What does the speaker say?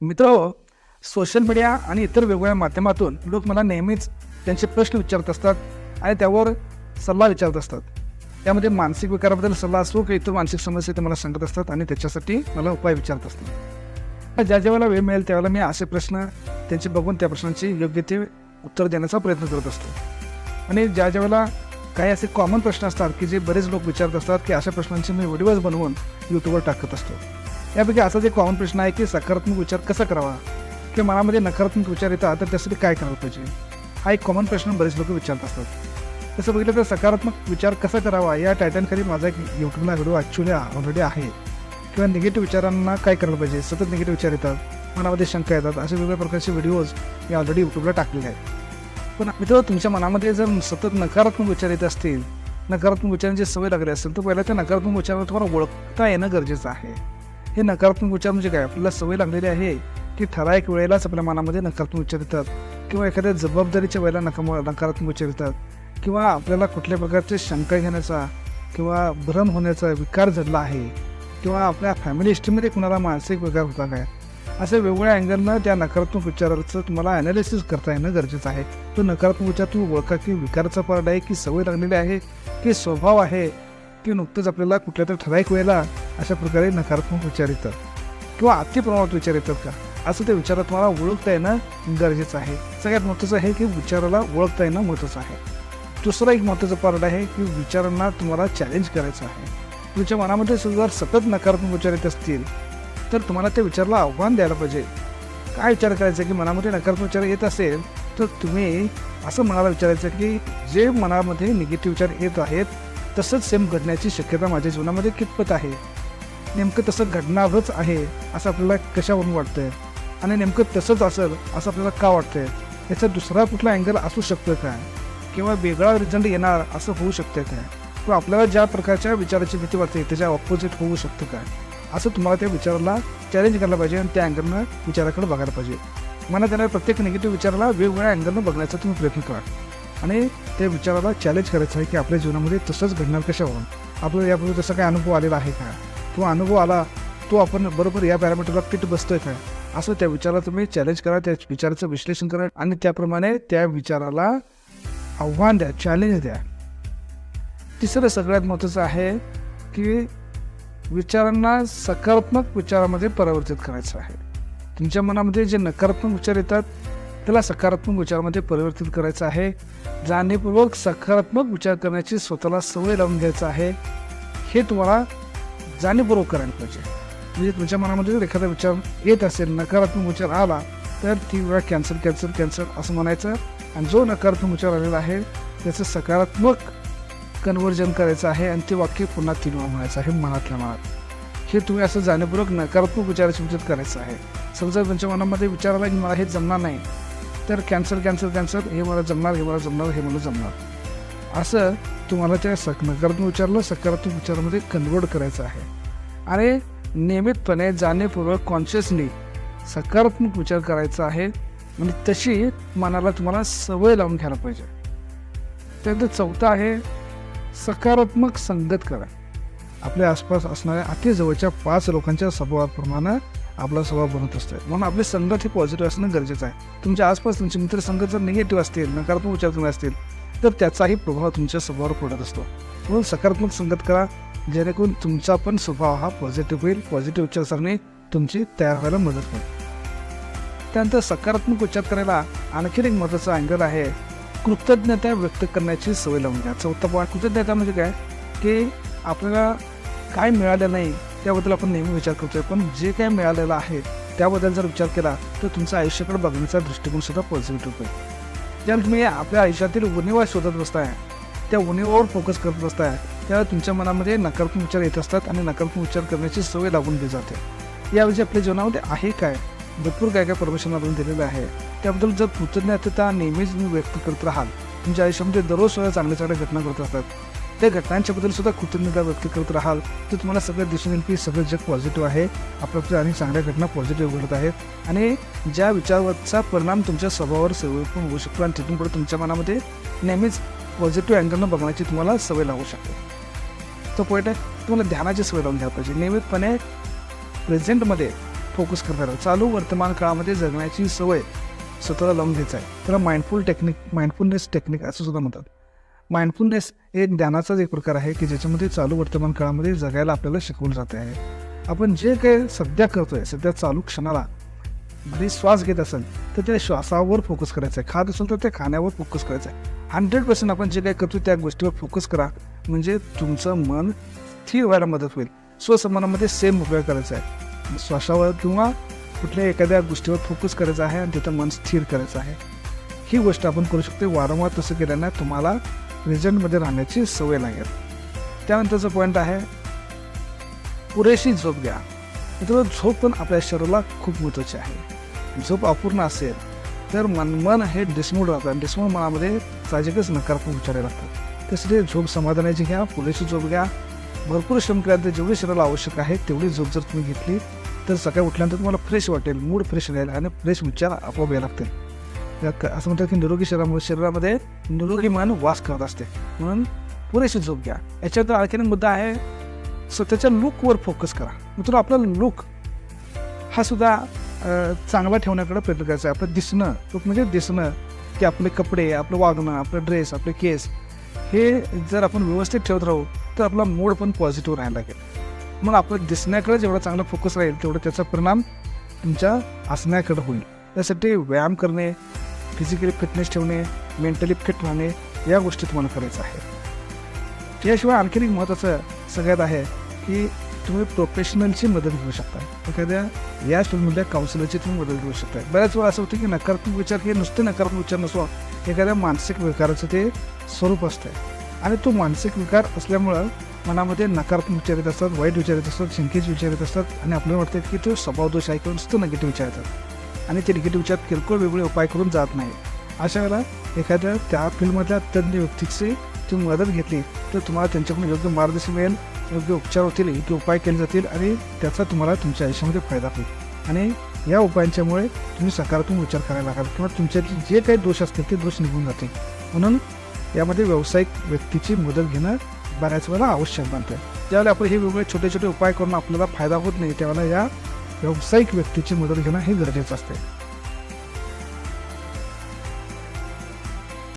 मित्र social media आणि इतर वेगवेगळ्या माध्यमातून लोक मला नेहमीच त्यांचे प्रश्न विचारत असतात आणि त्यावर सल्ला विचारत असतात. त्यामध्ये मानसिक विकाराबद्दल सल्ला असो की इतर मानसिक समस्या ते मला सांगत असतात आणि त्याच्यासाठी मला उपाय विचारत असतात. ज्या ज्या वेळेला वेळ मिळेल त्यावेळेला मी असे प्रश्न त्यांचे बघून त्या प्रश्नांची योग्य ते उत्तर देण्याचा प्रयत्न करत असतो. आणि ज्या ज्या वेळेला काही असे कॉमन प्रश्न असतात की जे बरेच लोक विचारत असतात की अशा प्रश्नांचे मी व्हिडिओज बनवून यूट्यूबवर टाकत असतो. यापैकी असाच एक कॉमन प्रश्न आहे की सकारात्मक विचार कसा करावा? किंवा मनामध्ये नकारात्मक विचार येतात तर त्यासाठी काय करायला पाहिजे? हा एक कॉमन प्रश्न बरेच लोक विचारत असतात. तसं बघितलं तर सकारात्मक विचार कसा करावा? या टायटनखाली माझा एक यूट्यूबला व्हिडिओ ॲक्च्युली ऑलरेडी आहे. किंवा निगेटिव्ह विचारांना काय करायला पाहिजे? सतत निगेटिव्ह विचार येतात मनामध्ये शंका येतात असे वेगवेगळ्या प्रकारचे व्हिडिओज मी ऑलरेडी यूट्यूबला टाकलेले आहेत. पण मित्र तुमच्या मनामध्ये जर सतत नकारात्मक विचार येत असतील नकारात्मक विचारांची सवय लागली असेल तर पहिला त्या नकारात्मक विचारांना तुम्हाला ओळखता येणं गरजेचं आहे. हे नकारात्मक विचार म्हणजे काय? आपल्याला सवय लागलेली आहे की ठराविक वेळेलाच आपल्या मनामध्ये नकारात्मक विचार येतात. किंवा एखाद्या जबाबदारीच्या वेळेला नका नकारात्मक विचार येतात. किंवा आपल्याला कुठल्या प्रकारचे शंका घेण्याचा किंवा भ्रम होण्याचा विकार जडला आहे. किंवा आपल्या फॅमिली हिस्ट्रीमध्ये कुणाला मानसिक विकार होता काय अशा वेगवेगळ्या अँगलनं त्या नकारात्मक विचाराचं तुम्हाला ॲनालिसिस करता येणं गरजेचं आहे. तो नकारात्मक विचार तुम्ही ओळखा की विकाराचा पार्ट आहे की सवय लागलेली आहे की स्वभाव आहे की नुकतंच आपल्याला कुठल्या तरी ठराविक वेळेला अशा प्रकारे नकारात्मक विचार येतात. किंवा अति प्रमाणात विचार येतात का? असं ते विचारात तुम्हाला ओळखता येणं गरजेचं आहे. सगळ्यात महत्त्वाचं आहे की विचाराला ओळखता येणं महत्त्वाचं आहे. दुसरं एक महत्त्वाचं पार्ट आहे की विचारांना तुम्हाला चॅलेंज करायचं आहे. तुमच्या मनामध्ये सुद्धा जर सतत नकारात्मक विचार येत असतील तर तुम्हाला त्या विचाराला आव्हान द्यायला पाहिजे. काय विचार करायचा की मनामध्ये नकारात्मक विचार येत असेल तर तुम्ही असं मनाला विचारायचं की जे मनामध्ये निगेटिव्ह विचार येत आहेत तसंच सेम घडण्याची शक्यता माझ्या जीवनामध्ये कितपत आहे? नेमकं तसं घडणारच आहे असं आपल्याला कशावरून वाटतंय? आणि नेमकं तसंच असेल असं आपल्याला का वाटतंय? याचा दुसरा कुठला अँगल असू शकतं काय किंवा वेगळा रिझल्ट येणार असं होऊ शकतं काय? किंवा आपल्याला ज्या प्रकारच्या विचाराची भीती वाटते त्याच्या ऑपोजिट होऊ शकतं काय? असं तुम्हाला त्या विचाराला चॅलेंज करायला पाहिजे आणि त्या अँगलनं विचाराकडे बघायला पाहिजे. मला येणाऱ्या प्रत्येक निगेटिव्ह विचाराला वेगवेगळ्या अँगलनं बघण्याचा तुम्ही प्रयत्न करा. आणि त्या विचाराला चॅलेंज करायचं आहे की आपल्या जीवनामध्ये तसंच घडणार कशावरून? आपल्याला यापूर्वी तसा काही अनुभव आलेला आहे का? किंवा अनुभव आला तो आपण बरोबर या पॅरामीटरला फिट बसतोय काय असं त्या विचाराला तुम्ही चॅलेंज करा त्या विचाराचं विश्लेषण करा आणि त्याप्रमाणे त्या विचाराला आव्हान द्या चॅलेंज द्या. तिसरं सगळ्यात महत्त्वाचं आहे की विचारांना सकारात्मक विचारामध्ये परिवर्तित करायचं आहे. तुमच्या मनामध्ये जे नकारात्मक विचार येतात त्याला सकारात्मक विचारामध्ये परिवर्तित करायचं आहे. जाणीवपूर्वक सकारात्मक विचार करण्याची स्वतःला सवय लावून घ्यायचं आहे. हे तुम्हाला जाणीवपूर्वक करायला पाहिजे. म्हणजे तुमच्या मनामध्ये जर एखादा विचार येत असेल नकारात्मक विचार आला तर ती वेळा कॅन्सल कॅन्सल कॅन्सल असं म्हणायचं. आणि जो नकारात्मक विचार आलेला आहे त्याचं सकारात्मक कन्वर्जन करायचं आहे आणि ते वाक्य पुन्हा तीन वेळा म्हणायचं आहे मनातल्या मनात. हे तुम्ही असं जाणीवपूर्वक नकारात्मक विचाराची विचार करायचं आहे. समजा तुमच्या मनामध्ये विचार आला की मला हे जमणार नाही तर कॅन्सल कॅन्सल कॅन्सल हे मला जमणार हे मला जमणार हे मला जमणार. असं तुम्हाला त्या सक नकारात्मक विचारलं सकारात्मक विचारामध्ये कन्वर्ट करायचं आहे. आणि नियमितपणे जाणीवपूर्वक कॉन्शियसली सकारात्मक विचार करायचा आहे. आणि तशी मनाला तुम्हाला सवय लावून घ्यायला पाहिजे. त्यानंतर चौथं आहे सकारात्मक संगत करा. आपल्या आसपास असणाऱ्या अति जवळच्या पाच लोकांच्या स्वभावाप्रमाणे आपला स्वभाव बनत असतो. म्हणून आपली संगत ही पॉझिटिव्ह असणं गरजेचं आहे. तुमच्या आसपास तुमचे मित्र संगत जर निगेटिव्ह असतील नकारात्मक विचार करणे असतील तर त्याचाही प्रभाव तुमच्या स्वभावावर पडत असतो. म्हणून सकारात्मक संगत करा जेणेकरून तुमचा पण स्वभाव हा पॉझिटिव्ह होईल पॉझिटिव्ह विचारसरणी तुमची तयार व्हायला मदत होईल. त्यानंतर सकारात्मक विचार करायला आणखीन एक महत्त्वाचा अँगल आहे कृतज्ञता व्यक्त करण्याची सवय लावून घ्या. चौथा पॉईंट कृतज्ञता म्हणजे काय? की आपल्याला काय मिळालं नाही त्याबद्दल आपण नेहमी विचार करतोय. पण जे काय मिळालेलं आहे त्याबद्दल जर विचार केला तर तुमच्या आयुष्याकडे बघण्याचा दृष्टिकोन सुद्धा पॉझिटिव्ह होईल ज्याला तुम्ही आपल्या आयुष्यातील उणीवा शोधत बसताय. त्या उणीवावर फोकस करत बसताय. त्यावेळी तुमच्या मनामध्ये नकारात्मक विचार येत असतात आणि नकारात्मक विचार करण्याची सवय लागून दिली जाते. याऐवजी आपल्या जीवनामध्ये आहे काय? भरपूर काय काय परमिशन आपण दिलेलं आहे. त्याबद्दल जर कृतज्ञता नेहमीच तुम्ही व्यक्त करत राहाल. तुमच्या आयुष्यामध्ये दररोज सुद्धा चांगल्या चांगल्या घटना करत असतात. त्या घटनांच्याबद्दल सुद्धा कृतज्ञता व्यक्त करत राहाल. तर तुम्हाला सगळं दिसून येईल की सगळं जग पॉझिटिव्ह आहे. आपल्या आणि चांगल्या घटना पॉझिटिव्ह घडत आहेत. आणि ज्या विचाराचा परिणाम तुमच्या स्वभावावर सवय पण होऊ शकतो आणि तिथून पुढे तुमच्या मनामध्ये नेहमीच पॉझिटिव्ह अँगलनं बघण्याची तुम्हाला सवय लागू शकते. तो पॉईंट आहे तुम्हाला ध्यानाची सवय लावून घ्यायला पाहिजे. नियमितपणे प्रेझेंटमध्ये फोकस करणार चालू वर्तमान काळामध्ये जगण्याची सवय स्वतःला लावून घ्यायचं आहे. त्याला माइंडफुल टेक्निक माइंडफुलनेस टेक्निक असं सुद्धा म्हणतात. माइंडफुलनेस हे एक एक प्रकार आहे की ज्याच्यामध्ये चालू वर्तमान काळामध्ये जगायला आपल्याला शिकवलं जाते आहे. आपण जे काही सध्या करतो आहे सध्या चालू क्षणाला जरी श्वास घेत असेल तर त्या श्वासावर फोकस करायचा आहे खात असेल तर त्या खाण्यावर फोकस करायचा आहे हंड्रेड पर्सेंट आपण जे काही करतो त्या गोष्टीवर फोकस करा. म्हणजे तुमचं मन स्थिर व्हायला मदत होईल. स्वसमानामध्ये सेम उपयोग करायचा आहे. श्वासावर किंवा कुठल्या एखाद्या गोष्टीवर फोकस करायचा आहे आणि तिथं मन स्थिर करायचं आहे. ही गोष्ट आपण करू शकतो. वारंवार तसं केल्यानं तुम्हाला रिझल्टमध्ये राहण्याची सवय लागेल. त्यानंतरचं पॉईंट आहे पुरेशी झोप घ्या. मित्र झोप पण आपल्या शरीराला खूप महत्त्वाची आहे. झोप अपूर्ण असेल तर मन मन हे डिसमूड राहतं. आणि डिसमूड मनामध्ये साहजिकच नकारात्मक विचारे लागतात. त्यासाठी झोप समाधानाची घ्या पुरेशी झोप घ्या. भरपूर श्रम केल्यानंतर जेवढी शरीराला आवश्यक आहे तेवढी झोप जर तुम्ही घेतली तर सकाळी उठल्यानंतर तुम्हाला फ्रेश वाटेल मूड फ्रेश राहील आणि फ्रेश विचार आपोआप यायला लागतील. असं म्हणतात की निरोगी शरीरामध्ये शरीरामध्ये निरोगी मन वास करत असते म्हणून पुरेशी झोप घ्या याच्यानंतर आणखीन मुद्दा आहे स्वतःच्या लुकवर फोकस करा मित्र आपला लुक हा सुद्धा चांगला ठेवण्याकडे प्रयत्न करायचा आहे आपलं दिसणं लुक म्हणजे दिसणं की आपले कपडे आपलं वागणं आपलं ड्रेस आपले केस हे जर आपण व्यवस्थित ठेवत राहू तर आपला मूड पण पॉझिटिव्ह राहायला लागेल मग आपलं दिसण्याकडे जेवढा चांगला फोकस राहील तेवढा त्याचा परिणाम तुमच्या असण्याकडे होईल त्यासाठी व्यायाम करणे फिजिकली फिटनेस ठेवणे मेंटली फिट राहणे या गोष्टी तुम्हाला करायचं आहे याशिवाय आणखीन एक महत्त्वाचं सगळ्यात आहे की तुम्ही प्रोफेशनलची मदत घेऊ शकता. एखाद्या या फील्डमधल्या काउन्सिलरची तुम्ही मदत घेऊ शकता. बऱ्याच वेळा असं होतं की नकारात्मक विचार हे नुसते नकारात्मक विचार नसो एखाद्या मानसिक विकाराचं ते स्वरूप असतं आणि तो मानसिक विकार असल्यामुळं मनामध्ये नकारात्मक विचार येत असतात वाईट विचार येत असतात शंकेचे विचार येत असतात आणि आपल्याला वाटतं की तो स्वभावदोष आहे किंवा नुसतं निगेटिव्ह विचार येतात. आणि ते निगेटिव्हच्या किरकोळ वेगळे उपाय करून जात नाही. अशा वेळेला एखाद्या त्या फील्डमधल्या तज्ज्ञ व्यक्तीची तुम्ही मदत घेतली तर तुम्हाला त्यांच्याकडून योग्य मार्गदर्शन मिळेल योग्य उपचार होतील योग्य उपाय केले जातील आणि त्याचा तुम्हाला तुमच्या आयुष्यामध्ये फायदा होईल. आणि या उपायांच्यामुळे तुम्ही सकारात्मक विचार करायला लागाल किंवा तुमच्यात जे काही दोष असतील ते दोष निघून जातील. म्हणून यामध्ये व्यावसायिक व्यक्तीची मदत घेणं बऱ्याच वेळेला आवश्यक बनतं. ज्यावेळेला आपण हे वेगवेगळे छोटे छोटे उपाय करून आपल्याला फायदा होत नाही त्यावेळेला या व्यावसायिक व्यक्तीची मदत घेणं हे गरजेचं असते.